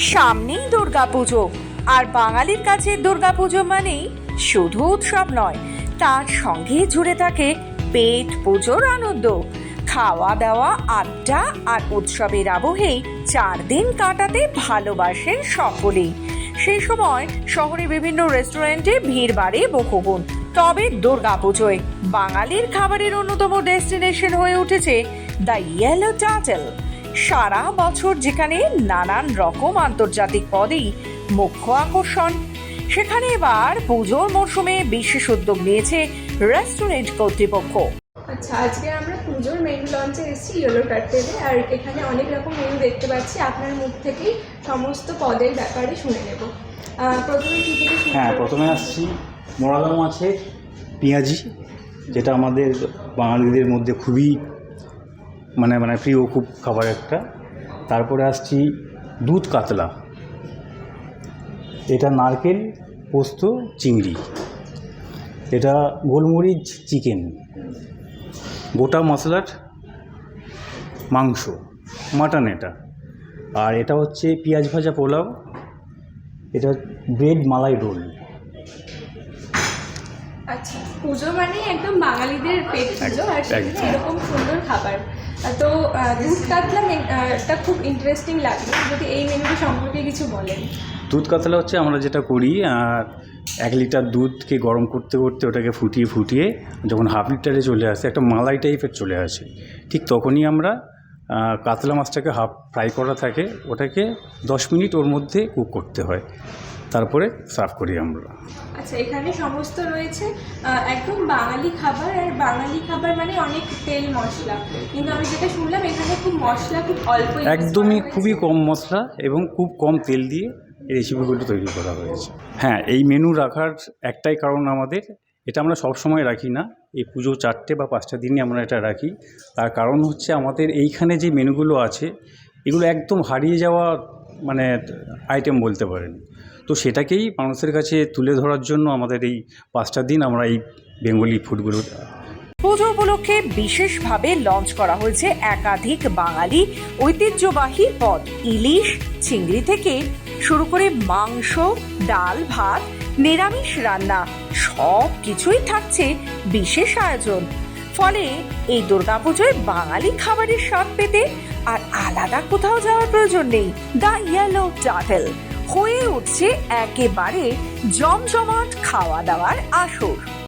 সামনেই দুর্গাপুজো। আর বাঙালির কাছে দুর্গাপুজো মানেই শুধু উৎসব নয়, তার সঙ্গে জুড়ে থাকে পেট পুজোর আনন্দ। খাওয়া দাওয়া আড্ডা আর উৎসবের আবহেই চার দিন কাটাতে ভালোবাসেন সকলেই। সেই সময় শহরে বিভিন্ন রেস্টুরেন্টে ভিড় বাড়ে বহুগুণ। তবে দুর্গাপুজোয় বাঙালির খাবারের অন্যতম ডেস্টিনেশন হয়ে উঠেছে দ্য ইয়েলো টাটেল সারা বছর যেখানে নানান রকম আন্তর্জাতিক পদেই মুখ্য আকর্ষণ। সেখানে এবার পুজোর মরশুমে বিশেষ উদ্যোগ নিয়েছে রেস্টুরেন্ট কর্তৃপক্ষ। আচ্ছা আজকে আমরা পুজোর মেনু লঞ্চে এসেছি ইয়েলো কার্টেলে আর এখানে অনেক রকম মেনু দেখতে পাচ্ছি। আপনার মুখ থেকেই সমস্ত পদের ব্যাপারে শুনে নেব। প্রথমে কী থেকে হ্যাঁ প্রথমে আসছি মোরালা মাছের পেঁয়াজি যেটা আমাদের বাঙালিদের মধ্যে খুবই মানে মানে প্রিয় খুব খাবার একটা। তারপরে আসছি দুধ কাতলা। এটা নারকেল পোস্ত চিংড়ি। এটা গোলমরিচ চিকেন। গোটা মশলার মাংস মাটন এটা। আর এটা হচ্ছে পেঁয়াজ ভাজা পোলাও। এটা ব্রেড মালাই রোল। আচ্ছা পুজো মানে একদম বাঙালিদের পেট পুজো আর এরকম সুন্দর খাবার। তো দুধ কাতলা মে- খুব ইন্টারেস্টিং লাগল। যদি এই মেনুটি সম্পর্কে কিছু বলেন। দুধ কাতলা হচ্ছে আমরা যেটা করি এক লিটার দুধকে গরম করতে করতে ওটাকে ফুটিয়ে ফুটিয়ে যখন হাফ লিটারে চলে আসে, একটা মালাই টাইপের চলে আসে। ঠিক তখনই আমরা কাতলা মাছটাকে হাফ ফ্রাই করা থাকে, ওটাকে দশ মিনিট ওর মধ্যে কুক করতে হয়। তারপরে সার্ভ করি আমরা। আচ্ছা এখানে সমস্ত রয়েছে একদম বাঙালি খাবার আর বাঙালি খাবার মানে অনেক তেল মশলা। কিন্তু আমি যেটা শুনলাম এখানে খুব মশলা খুব অল্প একদমই খুবই কম মশলা এবং খুব কম তেল দিয়ে এই রেসিপিগুলো তৈরি করা হয়েছে। হ্যাঁ এই মেনু রাখার একটাই কারণ আমাদের এটা আমরা সব সময় রাখি না। এই পুজো চারটে বা পাঁচটা দিনই আমরা এটা রাখি। তার কারণ হচ্ছে আমাদের এইখানে যে মেনুগুলো আছে এগুলো একদম হারিয়ে যাওয়া মানে আইটেম বলতে পারেন। তো সেটাকেই মানুষের কাছে তুলে ধরার জন্য আমাদের এই পাঁচটা দিন আমরা এই বেঙ্গলি ফুডগুলো পুজো উপলক্ষে বিশেষভাবে লঞ্চ করা হয়েছে একাধিক বাঙালি ঐতিহ্যবাহী পদ, ইলিশ, চিংড়ি থেকে শুরু করে মাংস, ডাল, ভাত, নিরামিষ রান্না সব কিছুই থাকছে বিশেষ আয়োজন। ফলে এই দুর্গাপুজোয় বাঙালি খাবারের স্বাদ পেতে আর আলাদা কোথাও যাওয়ার প্রয়োজন নেই। দ্য ইয়েলো টাটেল। হয়ে উঠছে একেবারে জমজমাট খাওয়া দাওয়ার আসর।